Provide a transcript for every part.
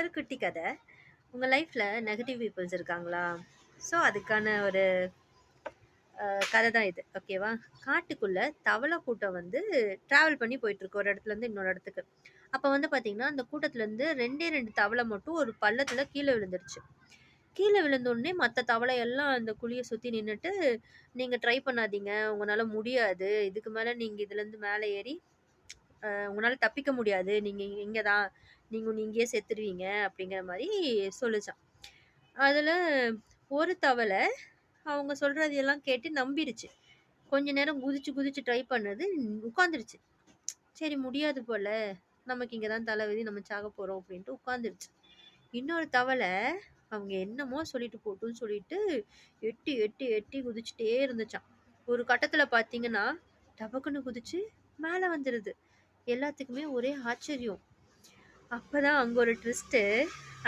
ஒரு குட்டி கதை. உங்கள் லைஃப்பில் நெகட்டிவ் பீப்புள்ஸ் இருக்காங்களா? ஸோ அதுக்கான ஒரு கதை தான் இது. ஓகேவா காட்டுக்குள்ளே தவளை கூட்டம் வந்து ட்ராவல் பண்ணி போயிட்டுருக்கு ஒரு இடத்துலேருந்து இன்னொரு இடத்துக்கு. அப்போ வந்து பார்த்தீங்கன்னா அந்த கூட்டத்துலேருந்து ரெண்டே ரெண்டு தவளை மட்டும் ஒரு பள்ளத்தில் கீழே விழுந்துருச்சு. கீழே விழுந்தோடனே மற்ற தவளை எல்லாம் அந்த குழியை சுற்றி நின்றுட்டு நீங்கள் ட்ரை பண்ணாதீங்க. உங்களால் முடியாது. இதுக்கு மேலே நீங்கள் இதுலேருந்து மேலே ஏறி உங்களால் தப்பிக்க முடியாது. நீங்கள் இங்கே தான். நீங்கள் இங்கேயே செத்துருவீங்க அப்படிங்கிற மாதிரி சொல்லுச்சான் அதில் ஒரு தவளை அவங்க சொல்கிறதையெல்லாம் கேட்டு நம்பிடுச்சு கொஞ்ச நேரம் குதிச்சு குதிச்சு ட்ரை பண்ணது உட்காந்துருச்சு சரி முடியாது போல. நமக்கு இங்கே தான் தலைவதி நம்ம சாக போகிறோம் அப்படின்ட்டு உட்காந்துருச்சு இன்னொரு தவளை அவங்க என்னமோ சொல்லிட்டு போட்டுன்னு சொல்லிட்டு எட்டி எட்டி எட்டி குதிச்சுட்டே இருந்துச்சான் ஒரு கட்டத்தில் பார்த்தீங்கன்னா டபக்குன்னு குதிச்சு மேலே வந்துடுது எல்லாத்துக்குமே ஒரே ஆச்சரியம். அப்பதான் அங்கே ஒரு ட்விஸ்ட்டு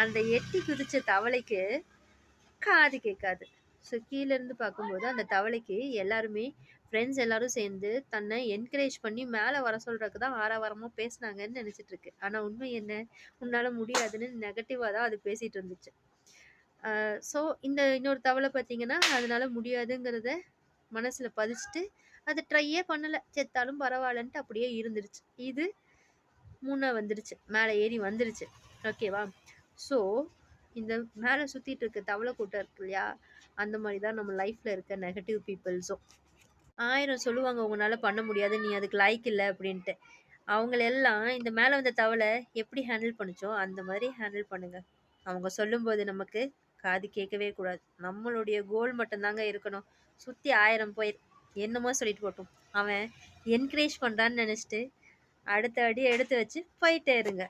அந்த எட்டி குதிச்ச தவளைக்கு காது கேட்காது. ஸோ இருந்து பார்க்கும்போது அந்த தவளைக்கு எல்லாருமே ஃப்ரெண்ட்ஸ் எல்லாரும் சேர்ந்து தன்னை என்கரேஜ் பண்ணி மேலே வர சொல்கிறதுக்கு தான் ஆரவாரமாக பேசுனாங்கன்னு நினச்சிட்டு இருக்கு. ஆனால் உண்மை என்ன? உன்னால் முடியாதுன்னு நெகட்டிவாக தான் அது பேசிகிட்டு இருந்துச்சு. ஸோ இந்த இன்னொரு தவளை பார்த்தீங்கன்னா அதனால் முடியாதுங்கிறத மனசில் பதிச்சுட்டு அதை ட்ரையே பண்ணலை. செத்தாலும் பரவாயில்லன்ட்டு அப்படியே இருந்துருச்சு. இது முன்னே வந்துருச்சு. மேலே ஏறி வந்துருச்சு. ஓகேவா ஸோ இந்த மேலே சுற்றிட்டு இருக்க தவளை கூட்டம் இருக்கு இல்லையா? அந்த மாதிரி தான் நம்ம லைஃப்பில் இருக்க நெகட்டிவ் பீப்புள்ஸும் ஆயிரம் சொல்லுவாங்க உங்களால் பண்ண முடியாது. நீ அதுக்கு லைக் இல்லை அப்படின்ட்டு. அவங்களெல்லாம் இந்த மேலே வந்த தவளை எப்படி ஹேண்டில் பண்ணுச்சோ அந்த மாதிரி ஹேண்டில் பண்ணுங்கள் அவங்க சொல்லும்போது நமக்கு காது கேட்கவே கூடாது. நம்மளுடைய கோல் மட்டும்தாங்க இருக்கணும். சுற்றி ஆயிரம் போய் என்னமோ சொல்லிட்டு போட்டோம். அவன் என்கரேஜ் பண்ணுறான்னு நினச்சிட்டு அடுத்த அடி எடுத்து வச்சு போயிட்டே இருங்க.